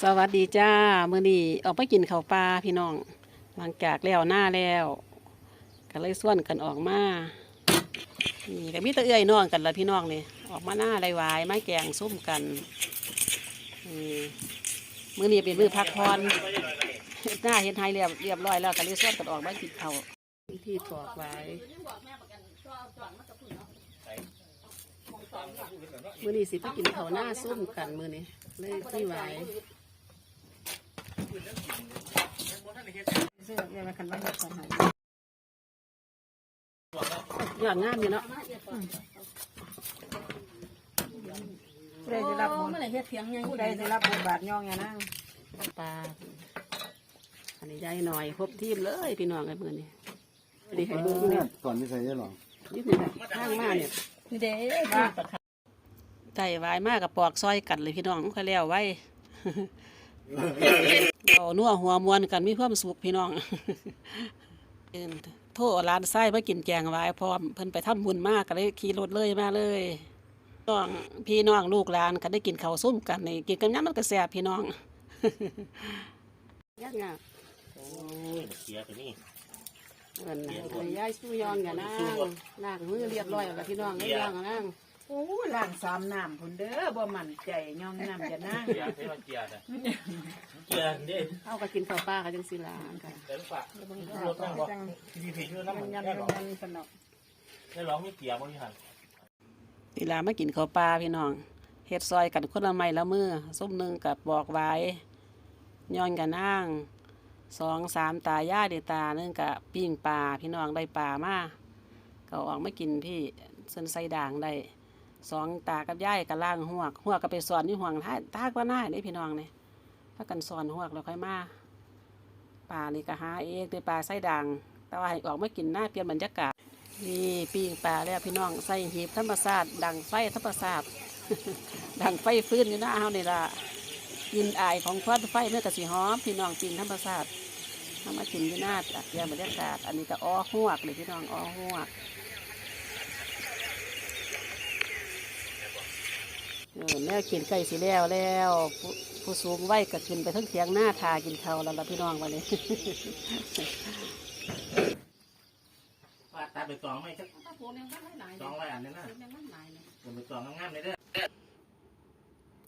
สวัสดีจ้ามื่อนี้ออกไปกินข้าวปลาพี่น้อง หลังจากแล้วหน้าแล้วก็เลยส่วนกันออกมานี่ก็มีตะเอื้อยน้องกันละพี่น้องนี่ออกมาหน้าไรวายไม้แกงส้มกันนี่มื่อนี้เป็นมือพักพรเฮ็ดหน้าเฮ็ดไทยเรียบเรียบร้อยแล้วก็เลยส่วนกันออกมากินข้าววิธีตอกไว้มื่อนี้สิไปกินข้าวหน้าส้มกันมื่อนี้เลยที่ไว้ เสื้อเรียกว่ากันว่าเฮ็ดของหายอย่างงามอยู่เนาะผู้ใดได้รับบุญเมื่อไหร่เฮ็ดเพียงยังผู้ใดได้รับบทบาทย่องอย่านั่งปลาอันนี้ยายหน่อยครบทีมเลยพี่น้องไอ้มือนี่ดีให้เบิ่งเนี่ยก่อนที่ใส่ได้หรอนิดหนึงข้างมากเนี่ยนี่เด้ไก่วายมากกับปอกซอยกันเลยพี่น้องค่อยแล้วไว้ เอานัวหัวมวนกันมีความสุขพี่น้องเอิ้นโทษร้านไส้มากินแกงวายพร้อมเพิ่นไปทำบุญมากก็เลยขี่รถเลยมาเลยน้องพี่น้องลูกหลานก็ได้กินข้าวส้มกันนี่กินกันย้ำมันก็แซ่บพี่น้องยากงามโอ้ยเสียตัวนี้เงินนะไปย้ายสู้ยองอย่านั่งนั่งมือเรียบร้อยแล้วพี่น้องไม่ยองอะนั่งโอ้ล้างซ้อมน้ำพุ่นเด้อบ่มั่นใจย่องน้ำอย่านั่งเกียร์ใช่ไหมเกียร์อะเกียร์นี่เอาก็กินข้าวปลากันจังสิลาค่ะเดี๋ยวฝากรถนั่งบอกพี่พี่ช่วยนั่งมันยันได้หรอมันสนอกได้ร้องมีเกียร์บริหารนี่ลามากินข้าวปลาพี่น้องเฮ็ดซอยกันคนละไม้ละมือส้มหนึ่งกับบอกไว้ย้อนกันนั่งสองสามตายายเดตาหนึ่งกับปิ้งปลาพี่น้องได้ปลามาก็ออกมากินพี่เส้นไส้ด่างได้ สองตากับยายกับล่างหวกหวกก็ไปสอนนี่ห่วงท่าท่าก็น่าได้พี่น้องเนี่ยถ้ากันสอนหวกแล้วค่อยมาปลานี่ก็หาเองด้วยปลาไส้ด่างแต่ว่าให้ออกมากินหน้าเปลี่ยนบรรยากาศนี่ปิ้งปลาแล้วพี่น้องใส่หีบธรรมศาสตร์ดังไฟธรรมศาสตร์ดังไฟฟื้นอยู่หน้าเฮานี่ล่ะยินอายของควันไฟเมื่อกระสีหอมพี่น้องปิ้งธรรมศาสตร์ทำมากินอยู่หน้าเปลี่ยนบรรยากาศ อันนี้ก็อ้อหวกเลยพี่น้องอ้อหวก เออแม่กินไก่สิแล้วแล้วผู้ผู้สูงวัยก็ขึ้นไปทั้งเถียงหน้าทากินข้าวแล้วล่ะพี่น้องวันนี้ว่าตัดไปกองไม่สักสองร้อยอันนี่นะเดี๋ยวไปกองงามๆเลยเด้อ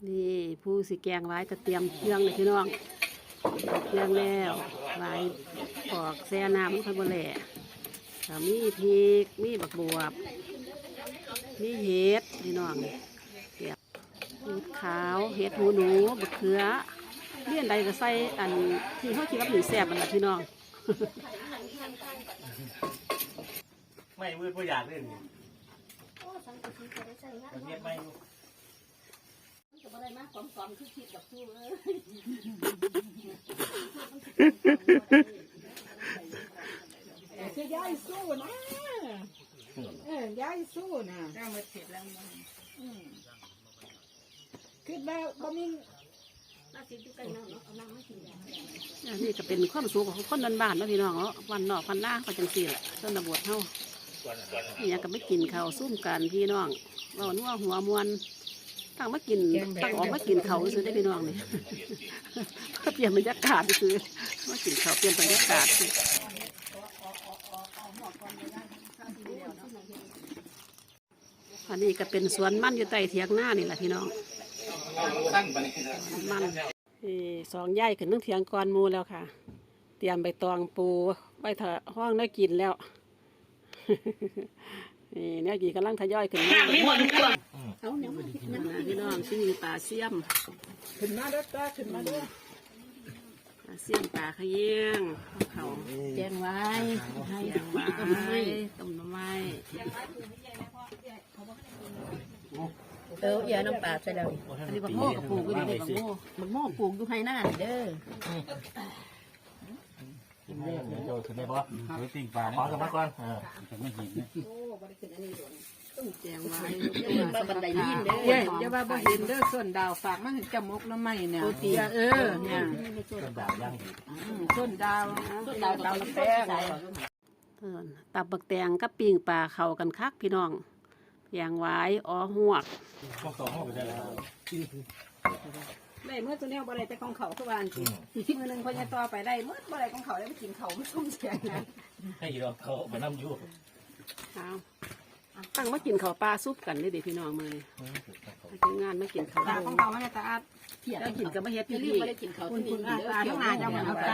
นี่ผู้สิแกงไว้ก็เตรียมเครื่องเลยพี่น้องเครื่องแล้วไว้ปอกแซ่น้ำข้าวบแหล่ก็มีพริกมีบักบวบมีเห็ดพี่น้องเสียบ เห็ดขาวเห็ดหูหนูบักเขือเลี่ยนใดก็ใส่อันที่เขาคิดว่าหนึ่งแซ่บมันละพี่น้องไม่มืดผู้อยากเล่นนี่ประเทศไม่คือยายสู้นะเออยายสู้นะเจ้ามาเสร็จแล้วอืม คือว่าบ่มีอันนี้ก็เป็นความสูงของคนบ้านๆเนาะพี่น้องเนาะวันนอกวันหน้าก็จังสี่แหละต้นบวชเฮานี่ยังก็ไม่กินข้าวซุ่มกันพี่น้องเรานัวหัวมวนตั้งมากินตั้งออกมากินเขาวซื้อได้พี่น้องนี่ ก็เปลี่ยนบรรยากาศซื้อมากินเขาวเปลี่ยนบรรยากาศซื้ออันนี้ก็เป็นสวนมันอยู่ใต้เถียงหน้านี่แหละพี่น้อง มันเอ่สองย่ายขึ้นตั้งเถียงก่อนมูแล้วค่ะ เตรียมใบตองปูใบเถอะห้องได้กินแล้วนี่เนี่ยกี่กำลังทยอยขึ้นมาเอาเนี่ยมาพี่น้องชื่อปลาเสี่ยม ขึ้นมาด้อจ้าขึ้นมาด้อปลาเสี่ยมปลาขยี่ยงเขาแจ้งไว้ให้เสี่ยงไม้ต้มน่อไม้ อออย่าน้ำปลาใส่แล้วอันนี้บักโม่กับปลูกอยู่นี่บักโม่มันหม้อปลูกอยู่ให้หน้าเด้อกินได้เดี๋ยวโยนขึ้นได้ป่ะหรือติ่งปลาขอสมัครก่อนเออต้มแจงไว้มาบันไดลินเด้เย้ออย่าว่าบ่เห็นเด้อส่วนดาวฝากมาให้จมูกน้ำไม้เนี่ยโอตีเออเนี่ยต้นดาวย่างอืมส่วนดาวต้นดาวดาวแป้งเอิ้นตับบักแตงกับปิ้งปลาเข้ากันคักพี่น้องอ ย่างไว้อ้อหวกพวกสองห้องไปได้แล้วได้เมื่อตัวเนี้ยบ่ได้แต่ของเขาคือว่าอันอืสิมอีกมื้อหนึงพอจะต่อไปได้เมื่อบ่ได้ของเขาได้ไปกินเขาไม่ซุ่มเสียงนะให้เราเขาไปน้ำยูเอา ตั้งมากินข้าวปลาซุปกันเลยเดิพี่น้องมื้อนี้ทีมงานมากินข้าวตาของเขาไม่ได้ตาอาดเที่ยแล้วกินกับมาเฮ็ดอย่าพี่ลืมบ่ได้กินข้าวที่นี่เด้อเกี่ยวมาจะมาเอาไป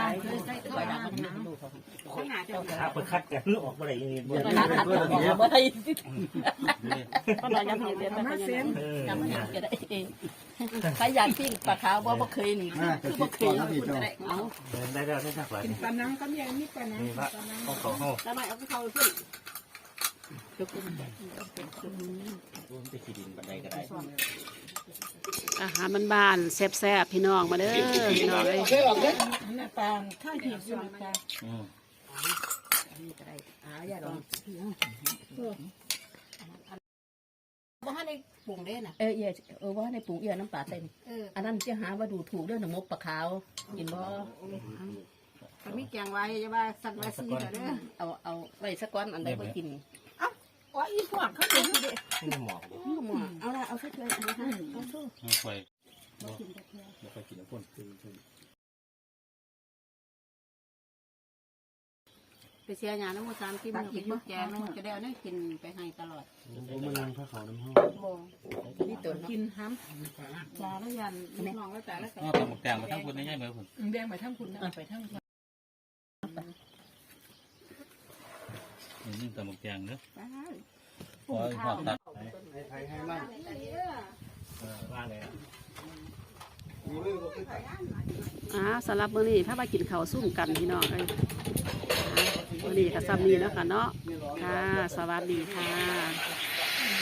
ไปดักมันดูเขาข้างหน้าเจ้าถ้าเปิดคัดกันออกมาได้ยังไงบ่บ่ได้บ่ได้ก็นอนยังเฮ็ดเฮ็ดแต่ก็ยังเออจำมันจะได้เองใครอยากปิ้งปลาขาวบ่บ่เคยนี่คือบ่เคยเอาได้แล้วได้สักหลายกินปลานังก็ยังมีปลานังนี่ปละลานังของเขาเขาแล้วไม่เอาไปเขาขึ้นไปขี อาหารบ้านๆแซ่บๆ พี่น้องมาเด้อพี่น้องเอ้ยหน้าตาข้างผิดอยู่จ้ะอืมก็ได้อ่าอย่าลองบ่ให้ได้ปรุงเด้น่ะเออเอียเออว่าในปรุงเอียน้ำปลาใส่นี่เอออันนั้นจะหาว่าดูถูกเรื่องหนมกปลาขาวกินบ่ถ้ามีแกงไว้จะว่าสัตว์ว่าซีเด้อเอาเอาไว้สักก้อนอันใดบ่กิน อ๋ออีพวกเขาเป็นเด็กไม่หมอกหมอเอาละเอาเฉยๆเอาให้เอาสู้ไม่ค่อยไม่ค่อยกินน้ำพ่นคือคือไปเสียยาน้ำมันสามที่มันกินแกงมันจะได้เอาเนี่ยกินไปให้ตลอดมันนั่งข้าวเขาน้ำห้องนี่ตัวกินห้ำปลาแล้วยันน้องแล้วแต่แล้วแต่อ๋อตำหมกแดงมาทั้งคุณได้ยังไงผมแดงไปทั้งคุณนะไปทั้ง นี่ตำบักแดงเนอะป้าพอพอตัดว่าเลยอ่าสำหรับมื้อนี้ถ้ามากินข้าวซุ่มกันพี่น้องเอ้ยมื้อนี้ก็ซ้ำนี้แล้วค่ะเนาะค่ะ สวัสดีค่ะ